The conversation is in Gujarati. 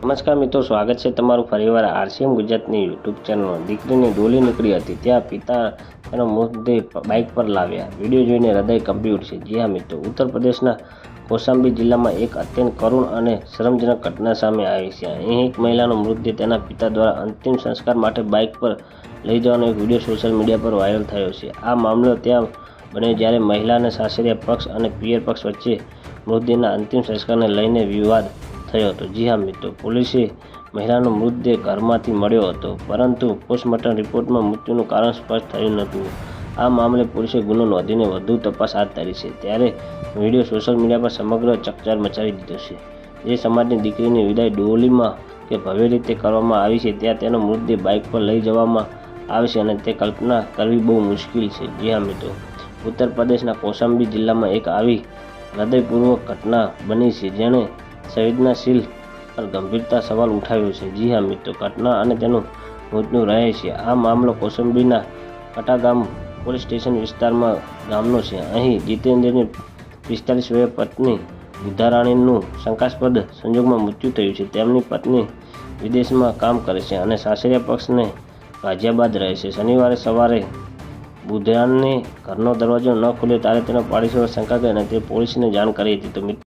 નમસ્કાર મિત્રો, સ્વાગત છે તમારું ફરીવાર આરસીએમ ગુજરાતની યુટ્યુબ ચેનલમાં. દીકરીની ડોલી નીકળી હતી, ત્યાં પિતા તેનો મૃતદેહ બાઇક પર લાવ્યા. વીડિયો જોઈને હૃદય કંપી ઉઠશે જી હા મિત્રો, ઉત્તર પ્રદેશના કોસાંબી જિલ્લામાં એક અત્યંત કરુણ અને શરમજનક ઘટના સામે આવી છે. અહીં એક મહિલાનો મૃતદેહ તેના પિતા દ્વારા અંતિમ સંસ્કાર માટે બાઇક પર લઈ જવાનો એક વીડિયો સોશિયલ મીડિયા પર વાયરલ થયો છે. આ મામલો ત્યાં બન્યો જ્યારે મહિલાને સાસરિયા પક્ષ અને પિયર પક્ષ વચ્ચે મૃતદેહના અંતિમ સંસ્કારને લઈને વિવાદ થયો હતો. જી હા મિત્રો, પોલીસે મહિલાનો મૃતદેહ ઘરમાંથી મળ્યો હતો, પરંતુ પોસ્ટમોર્ટમ રિપોર્ટમાં મૃત્યુનું કારણ સ્પષ્ટ થયું નહોતું. આ મામલે પોલીસે ગુનો નોંધીને વધુ તપાસ હાથ ધરી છે. ત્યારે વીડિયો સોશિયલ મીડિયા પર સમગ્ર ચકચાર મચાવી દીધો છે. જે સમાજની દીકરીની વિદાય ડોલીમાં કે ભવ્ય રીતે કરવામાં આવી છે, ત્યાં તેનો મૃતદેહ બાઇક પર લઈ જવામાં આવે છે અને તે કલ્પના કરવી બહુ મુશ્કેલ છે. જી હા મિત્રો ઉત્તર પ્રદેશના કોસાંબી જિલ્લામાં એક આવી હૃદયપૂર્વક ઘટના બની છે, જેણે સંવેદનાશીલ પર ગંભીરતા સવાલ ઉઠાવ્યો છે. જી હા મિત્રો, ઘટના અને તેનું મૃત્યુ રહે છે. આ મામલો કૌશાંબીના કટાગામ પોલીસ સ્ટેશન વિસ્તારમાં ગામનો છે. અહીં જીતેન્દ્રની પિસ્તાલીસ વર્ષ પત્ની વિધારાણીનું શંકાસ્પદ સંજોગમાં મૃત્યુ થયું છે. તેમની પત્ની વિદેશમાં કામ કરે છે અને સાસરિયા પક્ષને ગાઝિયાબાદ રહે છે. શનિવારે સવારે બુધરાનને ઘરનો દરવાજો ન ખુલ્યો ત્યારે તેનો પાડોશીઓ શંકા ગઈ અને તે પોલીસને જાણ કરી હતી. તો